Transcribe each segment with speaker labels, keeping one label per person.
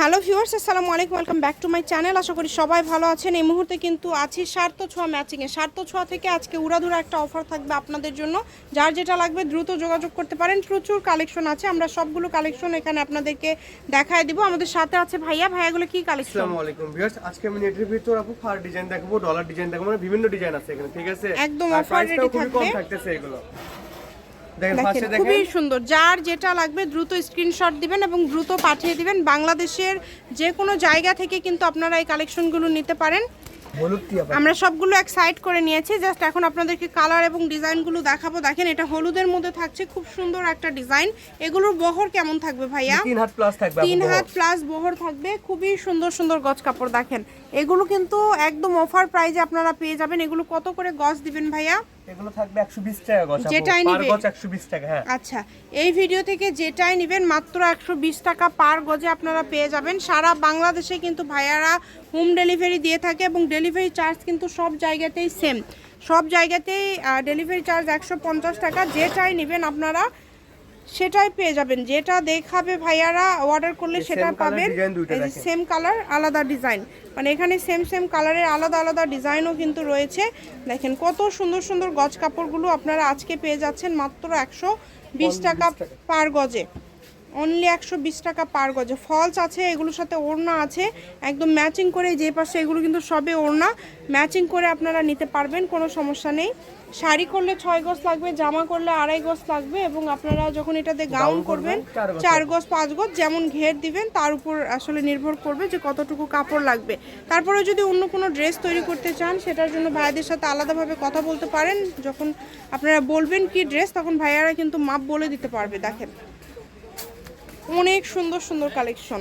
Speaker 1: Hello viewers আসসালামু আলাইকুম welcome back to my channel. আশা করি সবাই ভালো আছেন। এই মুহূর্তে কিন্তু আছি সার্থ ছোঁয়া ম্যাচিংয়ে সার্থ ছোঁয়া থেকে আজকে উড়াধুরা একটা অফার থাকবে আপনাদের জন্য। যার যেটা লাগবে দ্রুত যোগাযোগ করতে পারেন। প্রচুর কালেকশন আছে। আমরা সবগুলো কালেকশন এখানে আপনাদেরকে দেখায় দিব। আমাদের সাথে আছে ভাইয়া। ভাইয়াগুলো কি কালেকশন?
Speaker 2: আসসালামু আলাইকুম ভিউয়ার্স আজকে আমি নেটের ভিতর আপু ফার ডিজাইন দেখাবো ডলার ডিজাইন দেখাবো মানে বিভিন্ন ডিজাইন আছে এখানে ঠিক আছে?
Speaker 1: একদম
Speaker 2: প্রাইসটাও
Speaker 1: ready
Speaker 2: খুবই কম
Speaker 1: থাকবে।
Speaker 2: থাকতেছে এগুলো দেখেন
Speaker 1: দেখেন
Speaker 2: ফার্স্টে দেখেন
Speaker 1: খুবই সুন্দর। যার যেটা লাগবে দ্রুত স্ক্রিনশট দিবেন এবং দ্রুত পাঠিয়ে দিবেন। বাংলাদেশের যে কোনো জায়গা থেকে কিন্তু আপনারা এই কালেকশনগুলো নিতে পারেন। আমরা সবগুলো এক সাইড করে নিয়েছি। জাস্ট এখন আপনাদেরকে কালার এবং ডিজাইনগুলো দেখাবো। দেখেন এটা হলুদের মধ্যে থাকছে খুব সুন্দর একটা ডিজাইন এগুলোর বহর কেমন থাকবে ভাইয়া?
Speaker 2: তিন হাত প্লাস থাকবে
Speaker 1: তিন হাত প্লাস বহর থাকবে। খুবই সুন্দর সুন্দর গজ কাপড় দেখেন। এগুলো কিন্তু একদম অফার প্রাইজে আপনারা পেয়ে যাবেন। এগুলো কত করে গজ দিবেন ভাইয়া?
Speaker 2: এগুলো থাকবে 120 টাকা গজ আপু।
Speaker 1: যেটাই
Speaker 2: পার গজ 120 টাকা হ্যাঁ।
Speaker 1: আচ্ছা এই ভিডিও থেকে যেটাই নেবেন মাত্র একশো বিশ টাকা পার গজে আপনারা পেয়ে যাবেন। সারা বাংলাদেশে কিন্তু ভাইয়ারা হোম ডেলিভারি দিয়ে থাকে এবং ডেলিভারি চার্জ কিন্তু সব জায়গাতেই সেম সব জায়গাতেই ডেলিভারি চার্জ একশো পঞ্চাশ টাকা। যেটাই নেবেন আপনারা সেটাই পেয়ে যাবেন। যেটা দেখাবে ভাইয়ারা অর্ডার করলে সেটা পাবেন। সেম কালার আলাদা ডিজাইন মানে এখানে সেম সেম কালারের আলাদা আলাদা ডিজাইনও কিন্তু রয়েছে। দেখেন কত সুন্দর সুন্দর গজ কাপড়গুলো আপনারা আজকে পেয়ে যাচ্ছেন মাত্র একশো বিশ টাকা। পার গজে। অনলি একশো বিশ টাকা পার গজে। ফলস আছে এগুলোর সাথে ওড়না আছে। একদম ম্যাচিং করে যে পাশে এগুলো কিন্তু সবে ওড়না। ম্যাচিং করে আপনারা নিতে পারবেন কোনো সমস্যা নেই। শাড়ি করলে ছয় গজ লাগবে জামা করলে আড়াই গজ লাগবে এবং আপনারা যখন এটাতে গাউন করবেন
Speaker 2: করবেন, চার গজ
Speaker 1: চার গজ পাঁচ গজ যেমন ঘের দিবেন তার উপর আসলে নির্ভর করবে যে কতটুকু কাপড় লাগবে। তারপরে যদি অন্য কোনো ড্রেস তৈরি করতে চান সেটার জন্য ভাইয়াদের সাথে আলাদাভাবে কথা বলতে পারেন। যখন আপনারা বলবেন কি ড্রেস তখন ভাইয়ারা কিন্তু মাপ বলে দিতে পারবে দেখেন। অনেক সুন্দর সুন্দর কালেকশন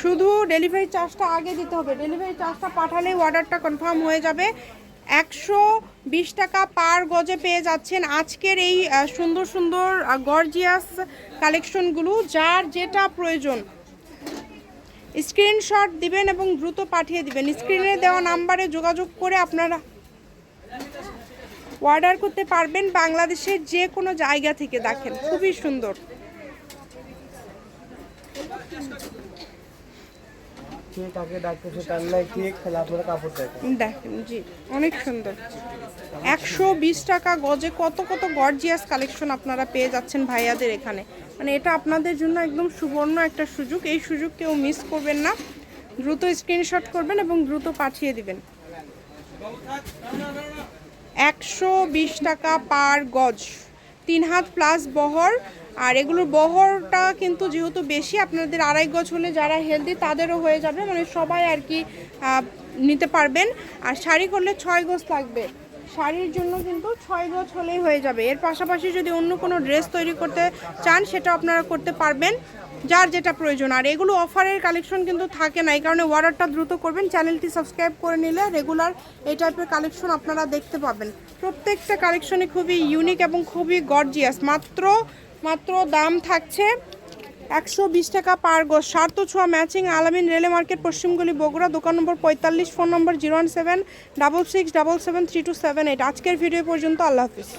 Speaker 1: শুধু ডেলিভারি চার্জটা আগে দিতে হবে। ডেলিভারি চার্জটা পাঠালেই অর্ডারটা কনফার্ম হয়ে যাবে। একশো বিশ টাকা পার গজে পেয়ে যাচ্ছেন আজকের এই সুন্দর সুন্দর গর্জিয়াস কালেকশনগুলো যার যেটা প্রয়োজন স্ক্রিনশট দিবেন এবং দ্রুত পাঠিয়ে দিবেন। স্ক্রিনে দেওয়া নাম্বারে যোগাযোগ করে আপনারা অর্ডার করতে পারবেন বাংলাদেশের যে কোনো জায়গা থেকে দেখেন। খুবই সুন্দর।
Speaker 2: কেক আগে ডাকতেছে, তার নাই কেক, তাহলে আপনারা কাপড় দেখেন।
Speaker 1: দেখেন, জি, অনেক সুন্দর। একশো বিশ টাকা গজে কত কত গর্জিয়াস কালেকশন আপনারা পেয়ে যাচ্ছেন ভাইয়াদের এখানে। মানে এটা আপনাদের জন্য একদম সুবর্ণ একটা সুযোগ। এই সুযোগ কেউ মিস করবেন না। দ্রুত স্ক্রিনশট করবেন এবং দ্রুত পাঠিয়ে দিবেন। একশো বিশ টাকা পার গজ। তিন হাত প্লাস বহর। আর এগুলোর বহরটা কিন্তু যেহেতু বেশি, আপনাদের আড়াই গজ হলে যারা হেলদি তাদেরও হয়ে যাবে মানে সবাই আর কি নিতে পারবেন। আর শাড়ি করলে ছয় গজ লাগবে। শাড়ির জন্য কিন্তু ছয় গজ হলেই হয়ে যাবে। এর পাশাপাশি যদি অন্য কোনো ড্রেস তৈরি করতে চান সেটা আপনারা করতে পারবেন। যার যেটা প্রয়োজন। আর এগুলো অফারের কালেকশন কিন্তু থাকে না, এই কারণে অর্ডারটা দ্রুত করবেন। চ্যানেলটি সাবস্ক্রাইব করে নিলে রেগুলার এই টাইপের কালেকশন আপনারা দেখতে পাবেন। প্রত্যেকটা কালেকশনে খুবই ইউনিক এবং খুবই গর্জিয়াস মাত্র মাত্র দাম থাকছে একশো বিশ টাকা পার গজ। সার্থ ছোঁয়া ম্যাচিং আলামিন রেলে মার্কেট পশ্চিমগুলি বগুড়া, দোকান নম্বর পঁয়তাল্লিশ, phone number zero one seven, double six, double seven, three two seven eight. আজকের ভিডিও পর্যন্ত আল্লাহ হাফিজ।